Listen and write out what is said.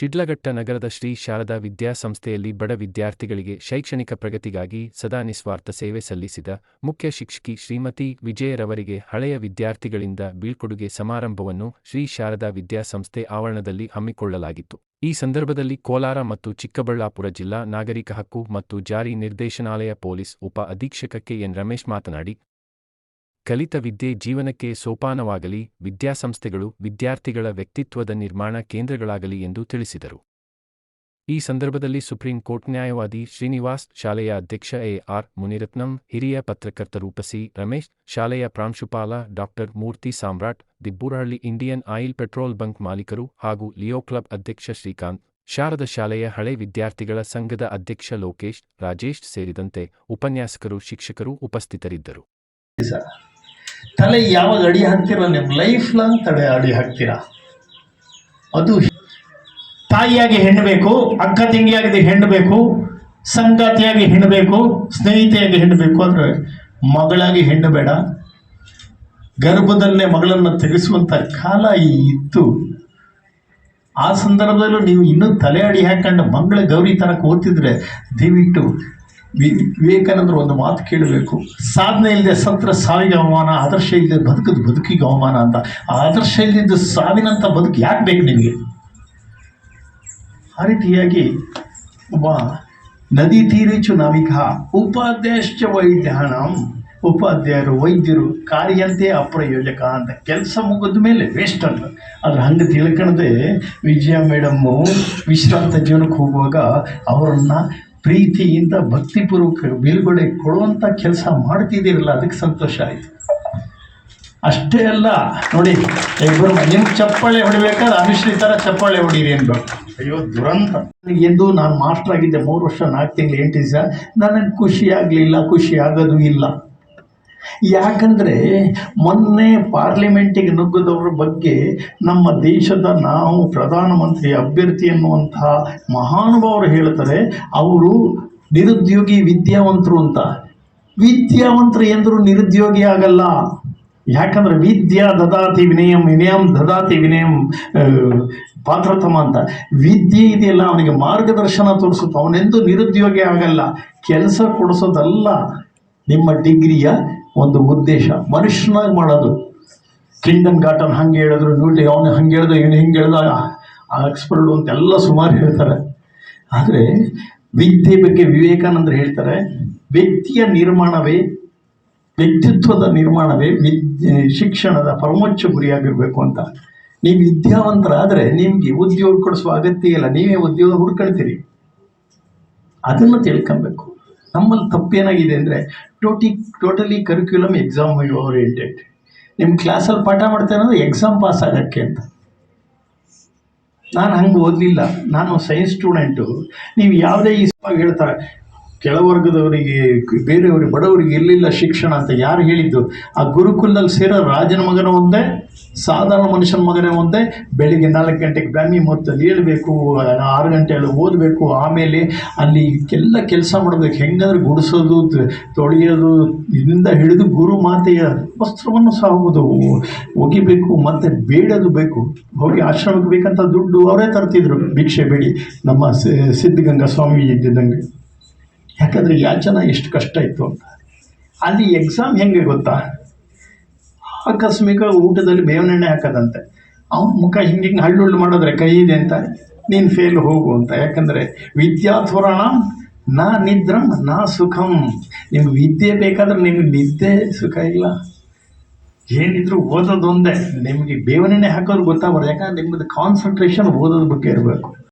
ಶಿಡ್ಲಘಟ್ಟ ನಗರದ ಶ್ರೀ ಶಾರದಾ ವಿದ್ಯಾಸಂಸ್ಥೆಯಲ್ಲಿ ಬಡ ವಿದ್ಯಾರ್ಥಿಗಳಿಗೆ ಶೈಕ್ಷಣಿಕ ಪ್ರಗತಿಗಾಗಿ ಸದಾ ನಿಸ್ವಾರ್ಥ ಸೇವೆ ಸಲ್ಲಿಸಿದ ಮುಖ್ಯ ಶಿಕ್ಷಕಿ ಶ್ರೀಮತಿ ವಿಜಯರವರಿಗೆ ಹಳೆಯ ವಿದ್ಯಾರ್ಥಿಗಳಿಂದ ಬೀಳ್ಕೊಡುಗೆ ಸಮಾರಂಭವನ್ನು ಶ್ರೀ ಶಾರದಾ ವಿದ್ಯಾಸಂಸ್ಥೆ ಆವರಣದಲ್ಲಿ ಹಮ್ಮಿಕೊಳ್ಳಲಾಗಿತ್ತು. ಈ ಸಂದರ್ಭದಲ್ಲಿ ಕೋಲಾರ ಮತ್ತು ಚಿಕ್ಕಬಳ್ಳಾಪುರ ಜಿಲ್ಲಾ ನಾಗರಿಕ ಹಕ್ಕು ಮತ್ತು ಜಾರಿ ನಿರ್ದೇಶನಾಲಯ ಪೊಲೀಸ್ ಉಪ ಅಧೀಕ್ಷಕ ಕೆ ಎನ್ ರಮೇಶ್ ಮಾತನಾಡಿ ಕಲಿತ ವಿದ್ಯೆ ಜೀವನಕ್ಕೆ ಸೋಪಾನವಾಗಲಿ, ವಿದ್ಯಾಸಂಸ್ಥೆಗಳು ವಿದ್ಯಾರ್ಥಿಗಳ ವ್ಯಕ್ತಿತ್ವದ ನಿರ್ಮಾಣ ಕೇಂದ್ರಗಳಾಗಲಿ ಎಂದು ತಿಳಿಸಿದರು. ಈ ಸಂದರ್ಭದಲ್ಲಿ ಸುಪ್ರೀಂ ಕೋರ್ಟ್ ನ್ಯಾಯವಾದಿ ಶ್ರೀನಿವಾಸ್, ಶಾಲೆಯ ಅಧ್ಯಕ್ಷ ಎ ಆರ್ ಮುನಿರತ್ನಂ, ಹಿರಿಯ ಪತ್ರಕರ್ತ ರೂಪಸಿ ರಮೇಶ್, ಶಾಲೆಯ ಪ್ರಾಂಶುಪಾಲ doctor Murthy Samrat, Dibburahalli Indian oil petrol bunk ಮಾಲೀಕರು ಹಾಗೂ ಲಿಯೋ ಕ್ಲಬ್ ಅಧ್ಯಕ್ಷ ಶ್ರೀಕಾಂತ್, ಶಾರದ ಶಾಲೆಯ ಹಳೆ ವಿದ್ಯಾರ್ಥಿಗಳ ಸಂಘದ ಅಧ್ಯಕ್ಷ ಲೋಕೇಶ್, ರಾಜೇಶ್ ಸೇರಿದಂತೆ ಉಪನ್ಯಾಸಕರು, ಶಿಕ್ಷಕರು ಉಪಸ್ಥಿತರಿದ್ದರು. ತಲೆ ಯಾವಾಗ ಅಡಿ ಹಾಕ್ತೀರ? ನಿಮ್ಮ ಲೈಫ್ ಲಾಂಗ್ ತಲೆ ಅಡಿ ಹಾಕ್ತೀರಾ. ಅದು ತಾಯಿಯಾಗಿ ಹೆಣ್ಣು ಬೇಕು ಅಕ್ಕ ತಂಗಿಯಾಗಿ ಹೆಣ್ಣು ಬೇಕು ಸಂಗಾತಿಯಾಗಿ ಹೆಣ್ಣು ಬೇಕು ಸ್ನೇಹಿತೆಯಾಗಿ ಹೆಣ್ಣು ಅಂದರೆ ಮಗಳಾಗಿ ಹೆಣ್ಣು ಬೇಡ ಗರ್ಭದಲ್ಲೇ ಮಗಳನ್ನು ತೆಗೆಸುವಂಥ ಕಾಲ ಇತ್ತು. ಆ ಸಂದರ್ಭದಲ್ಲೂ ನೀವು ಇನ್ನೂ ತಲೆ ಅಡಿ ಹಾಕೊಂಡು ಮಂಗಳ ಗೌರಿ ತನಕ ಓದ್ತಿದ್ರೆ ದಯವಿಟ್ಟು ವಿ- ವಿವೇಕಾನಂದರು ಒಂದು ಮಾತು ಕೇಳಬೇಕು. ಸಾಧನೆ ಇಲ್ಲದೆ ಸತ್ರ ಸಾವಿಗೆ ಅವಮಾನ, ಆದರ್ಶ ಇಲ್ಲದೆ ಬದುಕದ ಬದುಕಿಗೆ ಅವಮಾನ ಅಂತ. ಆದರ್ಶ ಇಲ್ಲದಿದ್ದು ಸಾವಿನಂತ ಬದುಕು ಯಾಕೆ ಬೇಕು ನಿಮಗೆ? ಆ ರೀತಿಯಾಗಿ ಒಬ್ಬ ನದಿ ತೀರಿಚು ನಾವಿಕ ವೈದ್ಯ ವೈದ್ಯಾನಂ ಉಪಾಧ್ಯಾಯರು, ವೈದ್ಯರು ಕಾರ್ಯಂತೆ ಅಪ್ರಯೋಜಕ ಅಂತ ಕೆಲಸ ಮುಗಿದ ಮೇಲೆ ವೇಸ್ಟ್ ಅಂತ. ಆದ್ರೆ ಹಂಗೆ ತಿಳ್ಕೊಳ್ದೆ ವಿಜಯ ಮೇಡಮ್ಮು ವಿಶ್ರಾಂತ ಜೀವನಕ್ಕೆ ಹೋಗುವಾಗ ಅವರನ್ನು ಪ್ರೀತಿಯಿಂದ ಭಕ್ತಿಪೂರ್ವಕ ಬೀಳ್ಗೊಡೆ ಕೊಡುವಂಥ ಕೆಲಸ ಮಾಡ್ತಿದ್ದೀರಲ್ಲ ಅದಕ್ಕೆ ಸಂತೋಷ ಆಯಿತು. ಅಷ್ಟೇ ಅಲ್ಲ ನೋಡಿ ಇಬ್ಬರು ನಿಮ್ಗೆ ಚಪ್ಪಾಳೆ ಹೊಡಿಬೇಕಾದ್ರೆ ಅನುಶ್ರೀ ಥರ ಚಪ್ಪಾಳೆ ಹೊಡೀರಿ ಅನ್ಬೇಕು ಅಯ್ಯೋ ದುರಂತ. ನನಗೆ ಎಂದು ನಾನು ಮಾಸ್ಟರ್ ಆಗಿದ್ದೆ ಮೂರು ವರ್ಷ ನಾಲ್ಕು ತಿಂಗಳು ಎಂಟು ದಿವಸ. ನನಗೆ ಖುಷಿ ಆಗಲಿಲ್ಲ ಖುಷಿ ಆಗೋದು ಇಲ್ಲ. ಯಾಕಂದರೆ ಮೊನ್ನೆ ಪಾರ್ಲಿಮೆಂಟಿಗೆ ನುಗ್ಗದವ್ರ ಬಗ್ಗೆ ನಮ್ಮ ದೇಶದ ನಾವು ಪ್ರಧಾನಮಂತ್ರಿ ಅಭ್ಯರ್ಥಿ ಎನ್ನುವಂತಹ ಮಹಾನುಭಾವರು ಹೇಳ್ತಾರೆ, ಅವರು ನಿರುದ್ಯೋಗಿ ವಿದ್ಯಾವಂತರು ಅಂತ. ವಿದ್ಯಾವಂತರು ಎಂದರೂ ನಿರುದ್ಯೋಗಿ ಆಗಲ್ಲ. ಯಾಕಂದ್ರೆ ವಿದ್ಯಾ ದದಾತಿ ವಿನಯಂ ವಿನಯಂ ದದಾತಿ ವಿನಯಂ ಪಾತ್ರತಮ ಅಂತ. ವಿದ್ಯೆ ಇದೆಯಲ್ಲ, ಅವನಿಗೆ ಮಾರ್ಗದರ್ಶನ ತೋರಿಸುತ್ತೆ. ಅವನೆಂದು ನಿರುದ್ಯೋಗಿ ಆಗಲ್ಲ. ಕೆಲಸ ಕೊಡಿಸೋದಲ್ಲ. ನಿಮ್ಮ ಡಿಗ್ರಿಯ ಒಂದು ಉದ್ದೇಶ. ಮನುಷ್ಯನಾಗಿ ಮಾಡೋದು. ಕಿಂಗ್ಡಮ್ ಗಾಟನ್ ಹಂಗೆ ಹೇಳಿದ್ರು ನ್ಯೂಟಿ ಅವನು ಹಂಗೆ ಹೇಳ್ದ, ಇವನು ಹಿಂಗೆ ಹೇಳ್ದ ಎಕ್ಸ್ಪರ್ಡು ಅಂತೆಲ್ಲ ಸುಮಾರು ಹೇಳ್ತಾರೆ. ಆದರೆ ವಿದ್ಯೆ ಬಗ್ಗೆ ವಿವೇಕಾನಂದರು ಹೇಳ್ತಾರೆ, ವ್ಯಕ್ತಿಯ ನಿರ್ಮಾಣವೇ, ವ್ಯಕ್ತಿತ್ವದ ನಿರ್ಮಾಣವೇ ವಿದ್ಯೆ, ಶಿಕ್ಷಣದ ಪರಮೋಚ್ಚ ಗುರಿಯಾಗಿರಬೇಕು ಅಂತ. ನೀವು ವಿದ್ಯಾವಂತರಾದರೆ ನಿಮಗೆ ಉದ್ಯೋಗ ಕೊಡಿಸುವ ಅಗತ್ಯ ಇಲ್ಲ. ನೀವೇ ಉದ್ಯೋಗ ಹುಡ್ಕೊಳ್ತೀರಿ. ಅದನ್ನು ತಿಳ್ಕೊಬೇಕು. ನಮ್ಮಲ್ಲಿ ತಪ್ಪೇನಾಗಿದೆ ಅಂದರೆ ಟೋಟಿ ಟೋಟಲಿ ಕರಿಕ್ಯುಲಮ್ ಎಕ್ಸಾಮ್ ಓರಿಯೆಂಟೆಡ್ ನಿಮ್ಮ ಕ್ಲಾಸಲ್ಲಿ ಪಾಠ ಮಾಡ್ತಾ ಇರೋದು ಎಕ್ಸಾಮ್ ಪಾಸ್ ಆಗೋಕ್ಕೆ ಅಂತ. ನಾನು ಹಂಗೆ ಓದಲಿಲ್ಲ. ನಾನು ಸೈನ್ಸ್ ಸ್ಟೂಡೆಂಟು ನೀವು ಯಾವುದೇ ಈ ಹೇಳ್ತಾರೆ. ಕೆಳವರ್ಗದವರಿಗೆ, ಬೇರೆಯವರಿಗೆ, ಬಡವರಿಗೆ ಎಲ್ಲಿಲ್ಲ ಶಿಕ್ಷಣ ಅಂತ ಯಾರು ಹೇಳಿದ್ದು? ಆ ಗುರುಕುಲದಲ್ಲಿ ಸೇರೋ ರಾಜನ ಮಗನ ಒಂದೇ, ಸಾಧಾರಣ ಮನುಷ್ಯನ ಮಗನೇ ಒಂದೇ, ಬೆಳಿಗ್ಗೆ ನಾಲ್ಕು ಗಂಟೆಗೆ ಬ್ರಾಹ್ಮಿ ಮುಹೂರ್ತದಲ್ಲಿ ಏಳಬೇಕು ಆರು ಗಂಟೆಯಲ್ಲಿ ಓದಬೇಕು, ಆಮೇಲೆ ಅಲ್ಲಿ ಎಲ್ಲ ಕೆಲಸ ಮಾಡಬೇಕು. ಹೆಂಗಂದ್ರೆ ಗುಡಿಸೋದು ತೊಳೆಯೋದು ಇದರಿಂದ ಹಿಡಿದು ಗುರು ಮಾತೆಯ ವಸ್ತ್ರವನ್ನು ಹೋಗೋದು ಒಗಿಬೇಕು, ಮತ್ತು ಬೇಡೋದು ಬೇಕು. ಹೋಗಿ ಆಶ್ರಮಕ್ಕೆ ಬೇಕಂತ ದುಡ್ಡು ಅವರೇ ತರ್ತಿದ್ರು. ಭಿಕ್ಷೆ ಬೇಡಿ. ನಮ್ಮ ಸಿದ್ಧಗಂಗಾ ಸ್ವಾಮಿ ಇದ್ದಿದ್ದಂಗೆ. ಯಾಕಂದರೆ ಯಾಚನ ಎಷ್ಟು ಕಷ್ಟ ಇತ್ತು ಅಂತ. ಅಲ್ಲಿ ಎಕ್ಸಾಮ್ ಹೆಂಗೆ ಗೊತ್ತಾ? ಆಕಸ್ಮಿಕ ಊಟದಲ್ಲಿ ಬೇವನೆಣ್ಣೆ ಹಾಕದಂತೆ. ಅವನ ಮುಖ ಹಿಂಗೆ ಹಿಂಗೆ ಹಳ್ಳುಳ್ಳು ಮಾಡಿದ್ರೆ ಕೈ ಇದೆ ಅಂತ. ನೀನು ಫೇಲ್ ಹೋಗು ಅಂತ. ಯಾಕಂದರೆ ವಿದ್ಯಾತ್ವರಣ ನಾ ನಿದ್ರಂ ನಾ ಸುಖಂ. ನಿಮ್ಗೆ ವಿದ್ಯೆ ಬೇಕಾದ್ರೆ ನಿಮಗೆ ನಿದ್ದೆ ಸುಖ ಇಲ್ಲ. ಏನಿದ್ರು ಓದೋದೊಂದೇ. ನಿಮಗೆ ಬೇವನೆಣ್ಣೆ ಹಾಕೋರು ಗೊತ್ತಾಗ್ಬಾರ್ದು ಯಾಕಂದ್ರೆ ನಿಮ್ಮದು ಕಾನ್ಸಂಟ್ರೇಷನ್ ಓದೋದ್ರ ಬಗ್ಗೆ ಇರಬೇಕು.